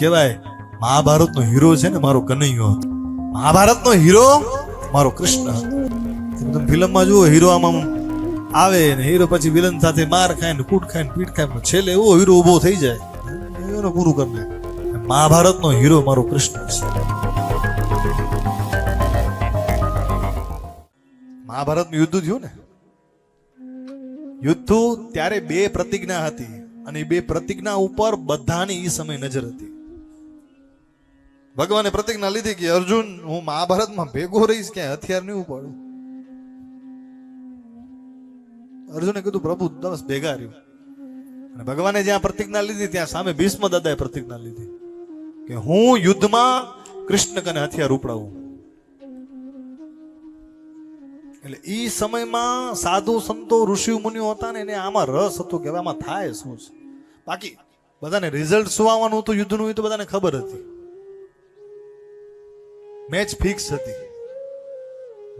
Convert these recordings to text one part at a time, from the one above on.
કહેવાય, મહાભારતનો હીરો છે ને મારો કનૈયો. મહાભારતનો હીરો મારો કૃષ્ણ. તમે ફિલ્મમાં જુઓ, હીરો આમાં આવે ને હીરો પછી વિલન સાથે માર ખાય ને કૂટ ખાય ને પીટ ખાય છેલ્લે એવો હીરો ઊભો થઈ જાય. એનો પૂરું કરી નાખે મહાભારતનો હીરો મારો કૃષ્ણ છે. મહાભારતનું યુદ્ધ થયું ને? યુદ્ધ ત્યારે બે પ્રતિજ્ઞા હતી. અને બે પ્રતિજ્ઞા ઉપર બધાની એ સમય નજર હતી. ભગવાને પ્રતિજ્ઞા લીધી કે, અર્જુન, હું મહાભારતમાં ભેગો રહીશ, ક્યાંય હથિયાર નહીં ઉપાડું. અર્જુને કીધું, પ્રભુ, દસ ભેગા રહ્યું. અને ભગવાને જ્યાં પ્રતિજ્ઞા લીધી, ત્યાં સામે ભીષ્મ દાદાએ પ્રતિજ્ઞા લીધી કે, હું યુદ્ધમાં કૃષ્ણ કને હથિયાર ઉપડાવું. એટલે એ સમયમાં સાધુ સંતો, ઋષિ મુનિઓ હતા ને, એને આમાં રસ હતો કે આમાં થાય શું છે. બાકી બધાને રિઝલ્ટ શું આવવાનું હતું, યુદ્ધનું એ તો બધાને ખબર હતી. મેચ ફિક્સ હતી.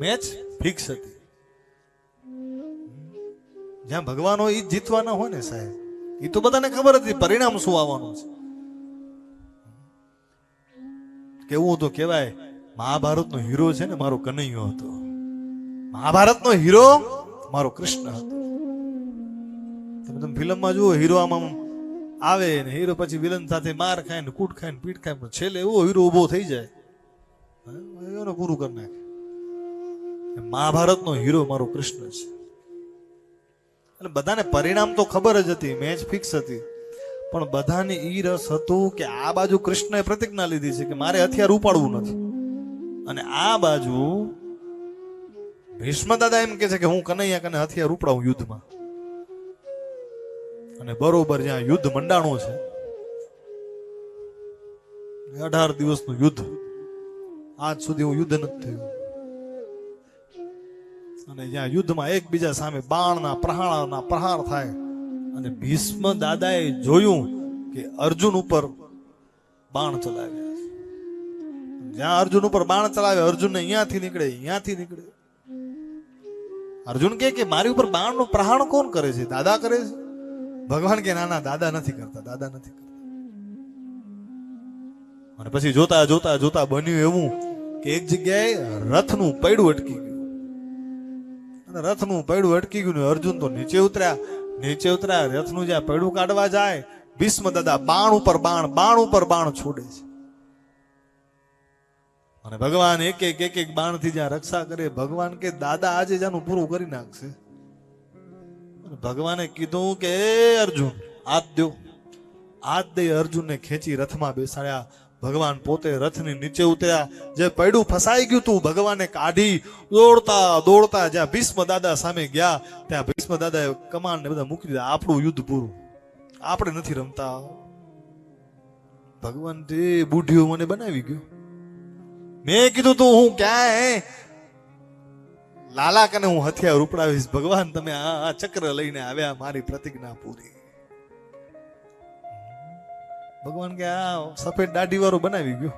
મેચ ફિક્સ હતી. જ્યાં ભગવાનો એ જીતવાના હોય ને સાહેબ એ તો બધાને ખબર હતી પરિણામ શું આવવાનું છે. કેવું તો કહેવાય, મહાભારતનો હીરો છે ને મારો કનૈયો હતો. મહાભારતનો હીરો મારો કૃષ્ણ હતો. તમે તમે ફિલ્મમાં જુઓ, હીરો આમાં આવે ને હીરો પછી વિલન સાથે માર ખાય ને કૂટ ખાય ને પીટ ખાય છેલ્લે એવો હીરો ઊભો થઈ જાય. એનો પૂરું કરી નાખે. મહાભારતનો હીરો મારો કૃષ્ણ છે. એટલે બધાને પરિણામ તો ખબર જ હતી મેચ ફિક્સ હતી. પણ બધાને ઈ રસ હતું કે આ બાજુ કૃષ્ણએ પ્રતિજ્ઞા લીધી છે કે મારે હથિયાર ઉપાડવું નથી. અને આ બાજુ ભીષ્મ દાદા એમ કે છે કે હું કનૈયા કને હથિયાર ઉપડાવું યુદ્ધમાં. અને બરોબર જ્યાં યુદ્ધ મંડાણું છે. અઢાર દિવસનું યુદ્ધ. આજ સુધી હું યુદ્ધ નથી થયું. અને જ્યાં યુદ્ધમાં એકબીજા સામે બાણના પ્રહાણના પ્રહાર થાય, અને ભીષ્મ દાદાએ જોયું કે અર્જુન ઉપર બાણ ચલાવ્યા જ્યાં અર્જુન ઉપર બાણ ચલાવે, અર્જુન અહીંયાથી નીકળે અહીંયાથી નીકળે. અર્જુન કે, મારી ઉપર બાણનું પ્રહાણ કોણ કરે છે? દાદા કરે છે? ભગવાન કે, ના ના, દાદા નથી કરતા, દાદા નથી કરતા. અને પછી જોતા જોતા જોતા બન્યું એવું કે એક જગ્યાએ રથનું પૈડું અટકી ગયું. અને રથનું પૈડું અટકી ગયું અર્જુન તો નીચે ઉતર્યા. નીચે ઉતર્યા, રથનું જ્યાં પૈડું કાઢવા જાય, ભીષ્મ દાદા બાણ ઉપર બાણ બાણ ઉપર બાણ છોડે છે. અને ભગવાન એક એક એક એક બાણથી જ્યાં રક્ષા કરે, ભગવાન કે દાદા આજે જાનું પૂરું કરી નાખશે. ભગવાને કીધું કે અર્જુન હાથ દો હાથ દે અર્જુનને ખેંચી રથમાં બેસાડ્યા. ભગવાન પોતે રથની નીચે ઉતર્યા. જે પૈડું ફસાઈ ગયું તું, ભગવાને કાઢી દોડતા દોડતા જ્યાં ભીષ્મ દાદા સામે ગયા, ત્યાં ભીષ્મ દાદાએ કમાન ને બધા મૂકી દીધા. આપણું યુદ્ધ પૂરું. આપણે નથી રમતા. ભગવાન તે બુઢીઓ મને બનાવી ગયો. મેં કીધું તું, હું ક્યાંય લાલા કને હું હથિયાર ઉપડાવીશ. ભગવાન, તમે આ ચક્ર લઈને આવ્યા, મારી પ્રતિજ્ઞા પૂરી. ભગવાન કે આ સફેદ દાઢી વાળો બનાવી ગયો.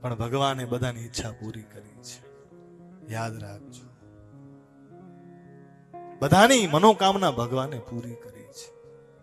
પણ ભગવાને બધાની ઈચ્છા પૂરી કરી છે. યાદ રાખજો. બધાની મનોકામના ભગવાને પૂરી કરી છે.